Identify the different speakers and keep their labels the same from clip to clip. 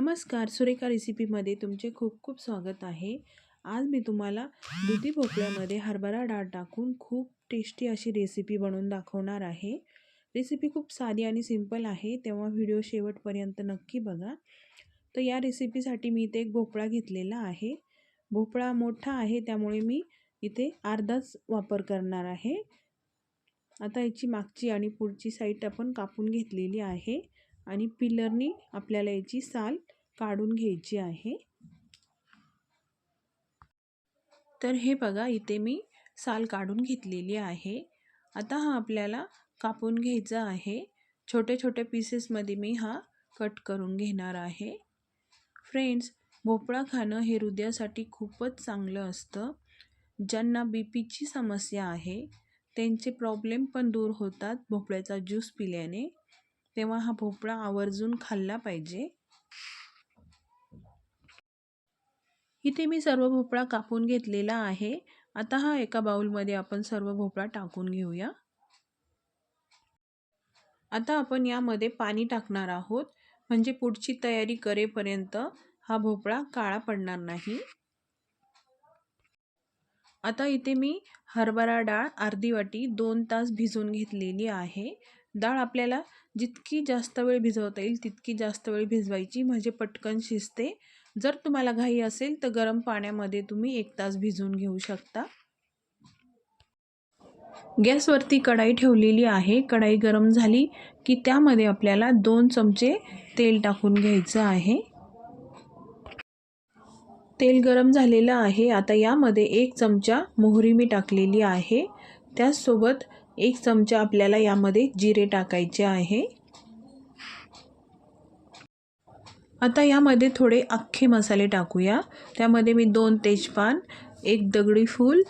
Speaker 1: नमस्कार सुरेखा रेसिपीमध्ये तुमचे खूप खूप स्वागत आहे. आज मी तुम्हाला दुधी भोपळ्यामध्ये हरभरा डाळ टाकून खूप टेस्टी अशी रेसिपी बनवून दाखवणार आहे. रेसिपी खूप साधी आणि सिंपल आहे तेव्हा व्हिडिओ शेवटपर्यंत नक्की बघा. तर या रेसिपीसाठी मी इथे एक भोपळा घेतलेला आहे. भोपळा मोठा आहे त्यामुळे मी इथे अर्धाच वापर करणार आहे. आता याची मागची आणि पुढची साईड आपण कापून घेतलेली आहे आणि पिलरनी आपल्याला याची साल काढून घ्यायची आहे. तर हे बघा इथे मी साल काढून घेतलेली आहे. आता हा आपल्याला कापून घ्यायचा आहे. छोटे छोटे पीसेसमध्ये मी हा कट करून घेणार आहे. फ्रेंड्स भोपळा खाणं हे हृदयासाठी खूपच चांगलं असतं. ज्यांना बी पीची समस्या आहे त्यांचे प्रॉब्लेम पण दूर होतात भोपळ्याचा ज्यूस पिल्याने. तेव्हा हा भोपळा आवर्जून खाल्ला पाहिजे. इथे मी सर्व भोपळा कापून घेतलेला आहे. आता हा एका बाउलमध्ये आपण सर्व भोपळा टाकून घेऊया. आता आपण यामध्ये पाणी टाकणार आहोत. म्हणजे पुढची तयारी करेपर्यंत हा भोपळा काळा पडणार नाही. आता इथे मी हरभरा डाळ अर्धी वाटी दोन तास भिजवून घेतलेली आहे. डाळ आपल्याला जितकी जास्त वेळ भिजवता येईल तितकी जास्त वेळ भिजवायची. म्हणजे पटकन शिजते. जर तुम्हाला घाई असेल तर गरम पाण्यामध्ये तुम्ही एक तास भिजवून घेऊ शकता. गॅसवरती कढाई ठेवलेली आहे. कढाई गरम झाली की त्यामध्ये आपल्याला दोन चमचे तेल टाकून घ्यायचं आहे. तेल गरम झालेलं आहे. आता यामध्ये एक चमचा मोहरी मी टाकलेली आहे. त्याचसोबत एक चमचा आपल्याला यामध्ये जिरे टाकायचे आहे. आता यामध्ये थोडे अख्खे मसाले टाकूया. त्यामध्ये मी दोन तेजपान एक दगडी फूल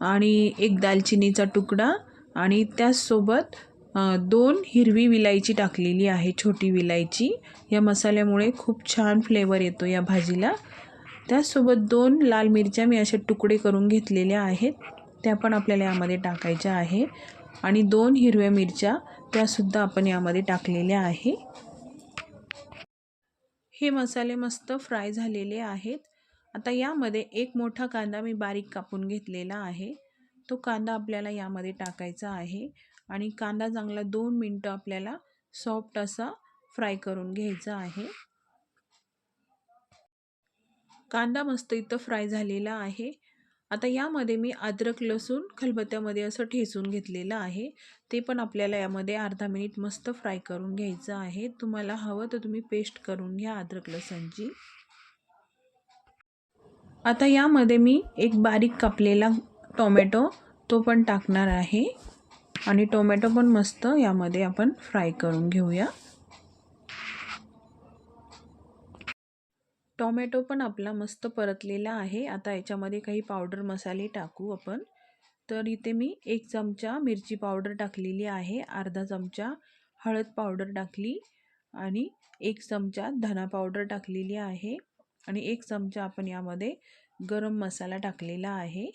Speaker 1: आणि एक दालचिनीचा तुकडा आणि त्याचसोबत दोन हिरवी विलायची टाकलेली आहे छोटी विलायची. या मसाल्यामुळे खूप छान फ्लेवर येतो या भाजीला. त्याचसोबत दोन लाल मिरच्या मी असे तुकडे करून घेतलेल्या आहेत. त्या पण आपल्याला यामध्ये टाकायच्या आहे. आणि दोन हिरव्या मिरच्या त्यासुद्धा आपण यामध्ये टाकलेल्या आहे. हे मसाले मस्त फ्राय झालेले आहेत. आता यामध्ये एक मोठा कांदा मी बारीक कापून घेतलेला आहे. तो कांदा आपल्याला यामध्ये टाकायचा आहे आणि कांदा चांगला दोन मिनटं आपल्याला सॉफ्ट असा फ्राय करून घ्यायचा आहे. कांदा मस्त इथं फ्राय झालेला आहे. आता यामध्ये मी अद्रक लसूण खलबत्त्यामध्ये असं ठेचून घेतलेलं आहे. ते पण आपल्याला यामध्ये अर्धा मिनिट मस्त फ्राय करून घ्यायचं आहे. तुम्हाला हवं तर तुम्ही पेस्ट करून घ्या अद्रक लसूणची. आता यामध्ये मी एक बारीक कापलेला टोमॅटो तो पण टाकणार आहे. आणि टोमॅटो पण मस्त यामध्ये आपण फ्राय करून घेऊया. टॉमॅटो पण आपला मस्त परतलेला आहे. आता याच्यामध्ये काही पावडर मसाले टाकू आपण. तर इथे मी एक चमचा मिरची पावडर टाकलेली आहे. अर्धा चमचा हळद पावडर टाकली आणि एक चमचा धना पावडर टाकलेली आहे. आणि एक चमचा आपण यामध्ये गरम मसाला टाकलेला आहे.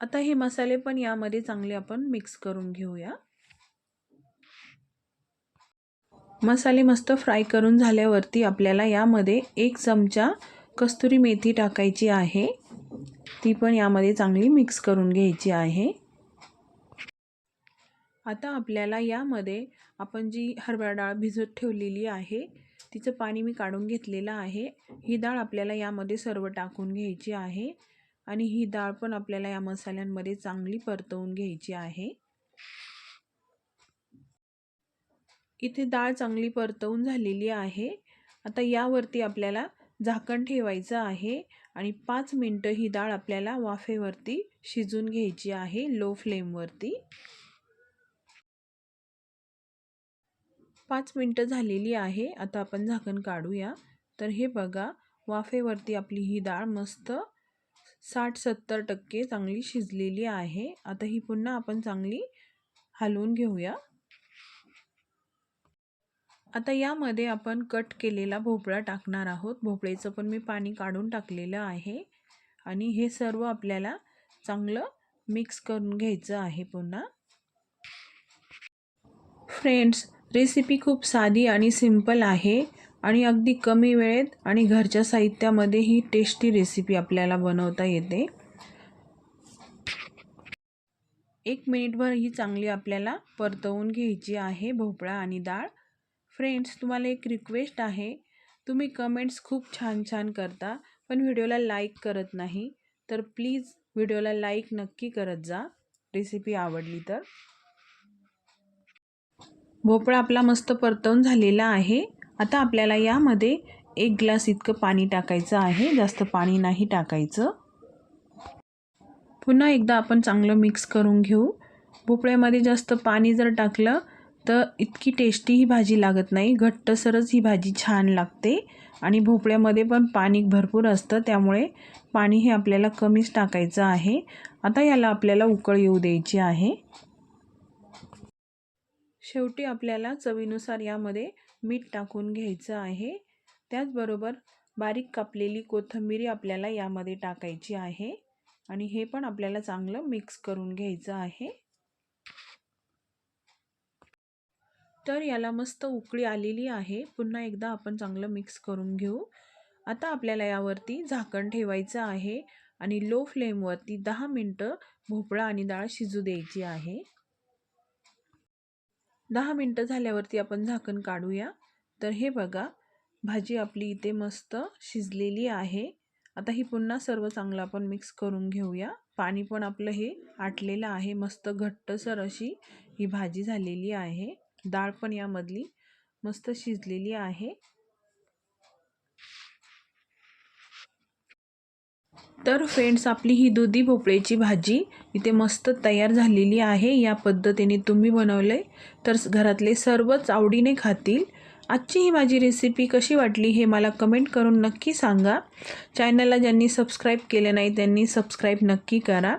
Speaker 1: आता हे मसाले पण यामध्ये चांगले आपण मिक्स करून घेऊया. मसाले मस्त फ्राय करून झाल्यावरती आपल्याला यामध्ये एक चमचा कस्तुरी मेथी टाकायची आहे. ती पण यामध्ये चांगली मिक्स करून घ्यायची आहे. आता आपल्याला यामध्ये आपण जी हरभरा डाळ भिजत ठेवलेली आहे तिचं पाणी मी काढून घेतलेलं आहे. ही डाळ आपल्याला यामध्ये सर्व टाकून घ्यायची आहे आणि ही डाळ पण आपल्याला या मसाल्यांमध्ये चांगली परतवून घ्यायची आहे. इथे डाळ चांगली परतवून झालेली आहे. आता यावरती आपल्याला झाकण ठेवायचं आहे आणि पाच मिनटं ही डाळ आपल्याला वाफेवरती शिजून घ्यायची आहे लो फ्लेमवरती पाच मिनटं झालेली आहे. आता आपण झाकण काढूया. तर हे बघा वाफेवरती आपली ही डाळ मस्त साठ सत्तर टक्के चांगली शिजलेली आहे. आता ही पुन्हा आपण चांगली हलवून घेऊया. आता यामध्ये आपण कट केलेला भोपळा टाकणार आहोत. भोपळ्याचं पण मी पाणी काढून टाकलेलं आहे. आणि हे सर्व आपल्याला चांगलं मिक्स करून घ्यायचं आहे पुन्हा. फ्रेंड्स रेसिपी खूप साधी आणि सिंपल आहे आणि अगदी कमी वेळेत आणि घरच्या साहित्यामध्ये ही टेस्टी रेसिपी आपल्याला बनवता येते. एक मिनिटभर ही चांगली आपल्याला परतवून घ्यायची आहे भोपळा आणि डाळ. फ्रेंड्स तुम्हाला एक रिक्वेस्ट आहे. तुम्ही कमेंट्स खूप छान छान करता पण व्हिडिओला लाईक करत नाही तर प्लीज व्हिडिओला लाईक नक्की करत जा. रेसिपी आवडली तर. भोपळा आपला मस्त परतवून झालेला आहे. आता आपल्याला यामध्ये एक ग्लास इतकं पाणी टाकायचं आहे. जास्त पाणी नाही टाकायचं. पुन्हा एकदा आपण चांगलं मिक्स करून घेऊ. भोपळ्यामध्ये जास्त पाणी जर टाकलं तर इतकी टेस्टी ही भाजी लागत नाही. घट्टसरच ही भाजी छान लागते. आणि भोपळ्यामध्ये पण पाणी भरपूर असतं. त्यामुळे पाणी हे आपल्याला कमीच टाकायचं आहे. आता याला आपल्याला उकळ येऊ द्यायची आहे. शेवटी आपल्याला चवीनुसार यामध्ये मीठ टाकून घ्यायचं आहे. त्याचबरोबर बारीक कापलेली कोथिंबीरी आपल्याला यामध्ये टाकायची आहे. आणि हे पण आपल्याला चांगलं मिक्स करून घ्यायचं आहे. तर याला मस्त उकळी आलेली आहे. पुन्हा एकदा आपण चांगलं मिक्स करून घेऊ. आता आपल्याला यावरती झाकण ठेवायचं आहे आणि लो फ्लेमवरती दहा मिनटं भोपळा आणि डाळ शिजू द्यायची आहे. दहा मिनटं झाल्यावरती आपण झाकण काढूया. तर हे बघा भाजी आपली इथे मस्त शिजलेली आहे. आता ही पुन्हा सर्व चांगलं आपण मिक्स करून घेऊया. पाणी पण आपलं हे आटलेलं आहे. मस्त घट्टसर अशी ही भाजी झालेली आहे. डाळ पण यामधली मस्त शिजलेली आहे. तर फ्रेंड्स आपली ही दुधी भोपळ्याची भाजी इथे मस्त तयार झालेली आहे. या पद्धतीने तुम्ही बनवले तर घरातले सर्वच आवडीने खातील. आजची ही माझी रेसिपी कशी वाटली हे मला कमेंट करून नक्की सांगा. चॅनलला ज्यांनी सबस्क्राईब केले नाही त्यांनी सबस्क्राईब नक्की करा.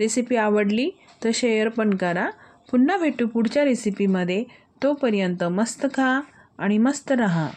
Speaker 1: रेसिपी आवडली तर शेअर पण करा. पुन्हा भेटू पुढच्या रेसिपीमध्ये तोपर्यंत मस्त खा आणि मस्त रहा.